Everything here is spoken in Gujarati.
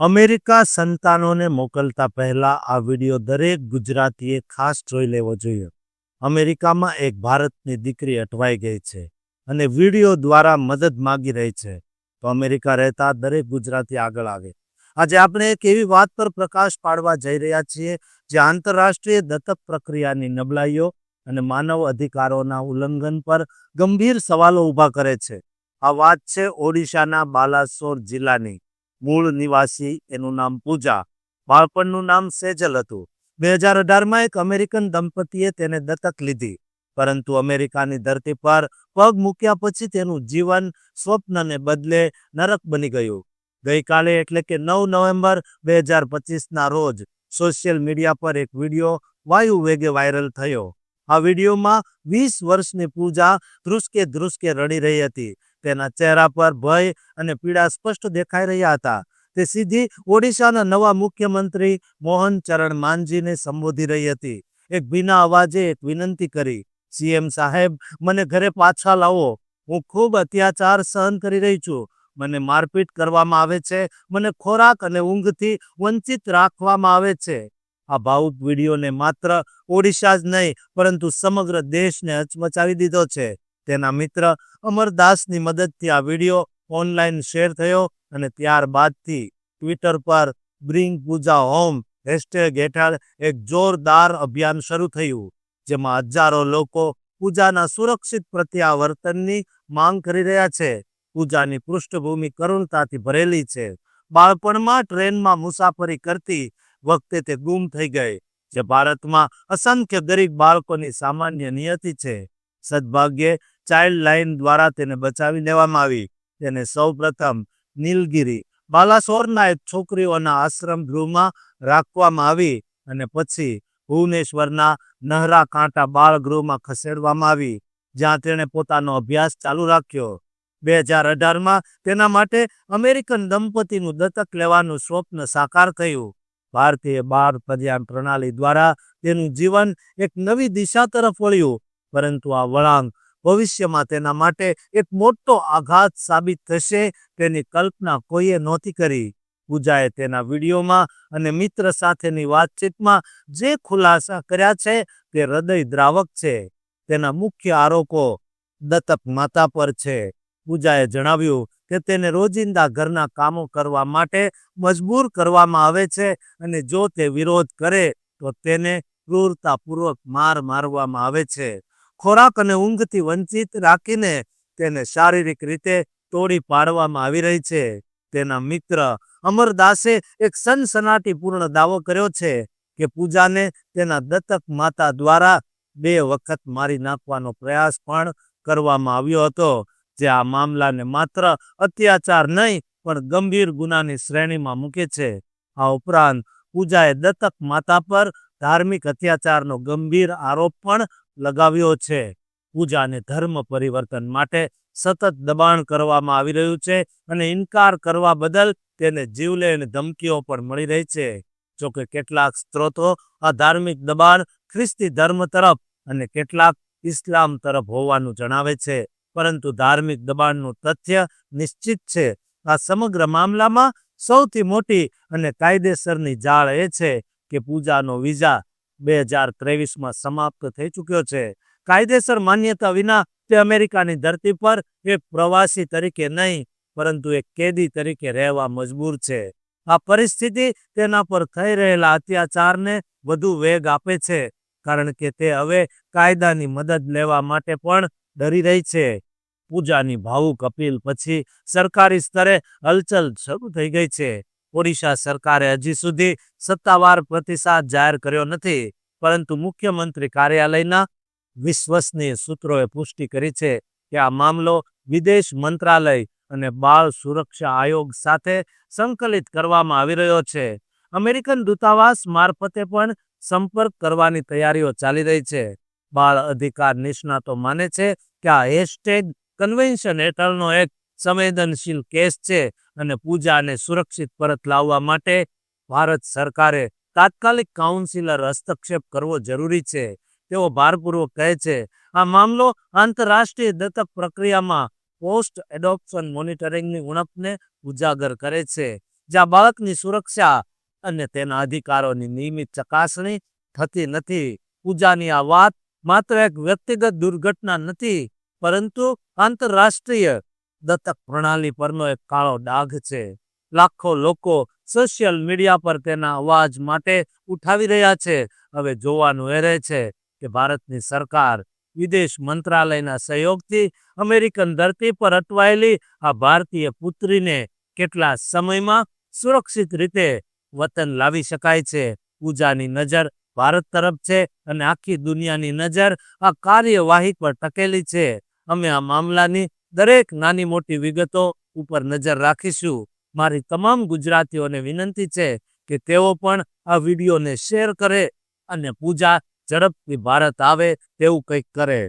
અમેરિકા સંતાનોને મોકલતા પહેલા આ વિડિયો દરેક ગુજરાતીએ ખાસ જોઈ લેવો જોઈએ. અમેરિકામાં એક ભારતની દીકરી અટવાઈ ગઈ છે અને વિડિયો દ્વારા મદદ માગી રહી છે. તો અમેરિકા રહેતા દરેક ગુજરાતી આગળ આવે. આજે આપણે એક એવી વાત પર પ્રકાશ પાડવા જઈ રહ્યા છીએ, જે આંતરરાષ્ટ્રીય દત્તક પ્રક્રિયાની નબળાઈઓ અને માનવ અધિકારોના ઉલ્લંઘન પર ગંભીર સવાલો ઊભા કરે છે. આ વાત છે ઓડિશાના બાલાસોર જિલ્લાની. મૂળ નિવાસી, એનું નામ પૂજા. બાળપણનું નામ સેજલ હતું. બે હજાર અઢારમાં એક અમેરિકન દંપતીએ તેને દત્તક લીધી. પરંતુ અમેરિકાની ધરતી પર પગ મૂક્યા પછી તેનું જીવન સ્વપ્નને બદલે નરક બની ગયું. ગઈકાલે એટલે કે નવ નવેમ્બર બે હજાર પચીસના રોજ સોશિયલ મીડિયા પર એક વીડિયો વાયુ વેગે વાયરલ થયો. આ વિડીયોમાં વીસ વર્ષની પૂજા ધ્રુસકે ધ્રુસકે રડી રહી હતી. તેના ચહેરા પર ભય અને પીડા સ્પષ્ટ દેખાઈ રહ્યા હતા. તે સીધી ઓડિશાના નવા મુખ્યમંત્રી મોહન ચરણ માનજીને સંબોધી રહી હતી. એક ભીના અવાજે એક વિનંતી કરી, સીએમ સાહેબ, મને ઘરે પાછા લાવો. હું ખૂબ અત્યાચાર સહન કરી રહી છું. મને મારપીટ કરવામાં આવે છે. મને ખોરાક અને ઊંઘથી વંચિત રાખવામાં આવે છે. આ ભાવુક વિડીયોને માત્ર ઓડિશા જ નહીં, પરંતુ સમગ્ર દેશને હચમચાવી દીધો છે. તેના મિત્ર અમરદાસની મદદથી આ વીડિયો ઓનલાઈન શેર થયો અને ત્યારબાદથી ટ્વિટર પર બ્રિંગ પૂજા હોમ હેશટેગ હેઠળ એક જોરદાર અભિયાન શરૂ થયું, જેમાં હજારો લોકો પૂજાના સુરક્ષિત પ્રત્યાવર્તનની માંગ કરી રહ્યા છે. પૂજાની પૃષ્ઠભૂમિ કરુણતાથી ભરેલી છે. બાળપણમાં ટ્રેનમાં મુસાફરી કરતી વખતે તે ગુમ થઈ ગઈ, જે ભારતમાં અસંખ્ય ગરીબ બાળકોની સામાન્ય નિયતિ છે. સદભાગ્યે ચાઇલ્ડ લાઇન દ્વારા તેને બચાવી લેવામાં આવી. તેને સૌપ્રથમ નીલગિરી બાલાસોરના એક છોકરીઓના આશ્રમ ગૃહમાં રાખવામાં આવી અને પછી ભુવનેશ્વરના નહરા કાંટા બાળ ગૃહમાં ખસેડવામાં આવી, જ્યાં તેણે પોતાનો અભ્યાસ ચાલુ રાખ્યો. બે હજાર અઢારમાં તેના માટે અમેરિકન દંપતીનું દત્તક લેવાનું સ્વપ્ન સાકાર થયું. ભારતીય બાળ કલ્યાણ પ્રણાલી દ્વારા તેનું જીવન એક નવી દિશા તરફ વળ્યું, પરંતુ આ વળાંક ભવિષ્યમાં તેના માટે એક મોટો આઘાત સાબિત થશે, તેની કલ્પના કોઈએ નહોતી કરી. પૂજાએ તેના વિડીયોમાં અને મિત્ર સાથેની વાતચીતમાં જે ખુલાસા કર્યા છે, તે હૃદય દ્રાવક છે. તેના મુખ્ય આરોપો દત્તક માતા પર છે. પૂજાએ જણાવ્યું કે તેને રોજિંદા ઘરના કામો કરવા માટે મજબૂર કરવામાં આવે છે અને જો તે વિરોધ કરે, તો તેને ક્રૂરતાપૂર્વક માર મારવામાં આવે છે. ખોરાક અને ઊંઘથી વંચિત રાખીને તેને શારીરિક રીતે તોડી પાડવામાં આવી રહી છે. તેના મિત્ર અમરદાસે એક સનસનાટીપૂર્ણ દાવો કર્યો છે કે પૂજાને તેના દત્તક માતા દ્વારા બે વખત મારી નાખવાનો પ્રયાસ પણ કરવામાં આવ્યો હતો, જે આ મામલાને માત્ર અત્યાચાર નહીં, પણ ગંભીર ગુનાની શ્રેણીમાં મૂકે છે. આ ઉપરાંત, પૂજાએ દત્તક માતા પર ધાર્મિક અત્યાચારનો ગંભીર આરોપ પણ લગાવ્યો છે. પૂજાને ધર્મ પરિવર્તન માટે સતત દબાણ કરવામાં આવી રહ્યું છે અને ઇનકાર કરવા બદલ તેને જીવલેણ ધમકીઓ પણ મળી રહી છે. જોકે કેટલાક સ્ત્રોતો આ ધાર્મિક દબાણ ખ્રિસ્તી ધર્મ તરફ અને કેટલાક ઇસ્લામ તરફ હોવાનું જણાવે છે. પરંતુ ધાર્મિક દબાણનું તથ્ય નિશ્ચિત છે. આ સમગ્ર મામલામાં સૌથી મોટી અને કાયદેસરની જાળ એ છે કે પૂજાનો વિઝા બે હજાર ત્રેવીસમાં સમાપ્ત થઈ ચૂક્યો છે. કાયદેસર માન્યતા વિના તે અમેરિકાની ધરતી પર એક પ્રવાસી તરીકે નહીં, પરંતુ એક કેદી તરીકે રહેવા મજબૂર છે. આ પરિસ્થિતિ તેના પર થઈ રહેલા અત્યાચારને વધુ વેગ આપે છે, કારણ કે તે હવે કાયદાની મદદ લેવા માટે પણ ડરી રહી છે. પૂજાની ભાવુક અપીલ પછી સરકારી સ્તરે હલચલ શરૂ થઈ ગઈ છે. ઓડિશા સરકારે હજી સુધી સત્તાવાર પ્રતિસાદ જાહેર કર્યો નથી, પરંતુ મુખ્યમંત્રી કાર્યાલયના વિશ્વસનીય સૂત્રોએ પુષ્ટિ કરી છે કે આ મામલો વિદેશ મંત્રાલય અને બાળ સુરક્ષા આયોગ સાથે સંકલિત કરવામાં આવી રહ્યો છે. અમેરિકન દૂતાવાસ મારફતે પણ સંપર્ક કરવાની તૈયારીઓ ચાલી રહી છે. બાળ અધિકાર નિષ્ણાતો માને છે કે આ હેશટેગ કન્વેન્શન હેઠળનો એક સંવેદનશીલ કેસ છે અને પૂજાને સુરક્ષિત પરત લાવવા માટે ભારત સરકારે તાત્કાલિક કાઉન્સિલર હસ્તક્ષેપ કરવો જરૂરી છે. તેઓ ભારપૂર્વક કહે છે, આ મામલો આંતરરાષ્ટ્રીય દત્તક પ્રક્રિયામાં પોસ્ટ એડોપ્શન મોનિટરિંગની ઉણપને ઉજાગર કરે છે, જ્યાં બાળકની સુરક્ષા અને તેના અધિકારોની નિયમિત ચકાસણી થતી નથી. પૂજાની આ વાત માત્ર એક વ્યક્તિગત દુર્ઘટના નથી, પરંતુ આંતરરાષ્ટ્રીય દત્તક પ્રણાલી પરનો એક કાળો ડાઘ છે. લાખો લોકો સોશિયલ મીડિયા પર તેના અવાજ માટે ઉઠાવી રહ્યા છે. હવે જોવાનું એ રહે છે કે ભારતની સરકાર વિદેશ મંત્રાલયના સહયોગથી અમેરિકન ધરતી પર અટવાયેલી આ ભારતીય પુત્રીને કેટલા સમયમાં સુરક્ષિત રીતે વતન લાવી શકાય છે? પૂજાની નજર ભારત તરફ છે અને આખી દુનિયાની નજર આ કાર્યવાહી પર ટકેલી છે. અમે આ મામલાની દરેક નાની મોટી વિગતો ઉપર નજર રાખીશું. મારી તમામ ગુજરાતીઓને વિનંતી છે કે તેઓ પણ આ વિડીયોને શેર કરે અને પૂજા ઝડપથી ભારત આવે તેવું કંઈક કરે.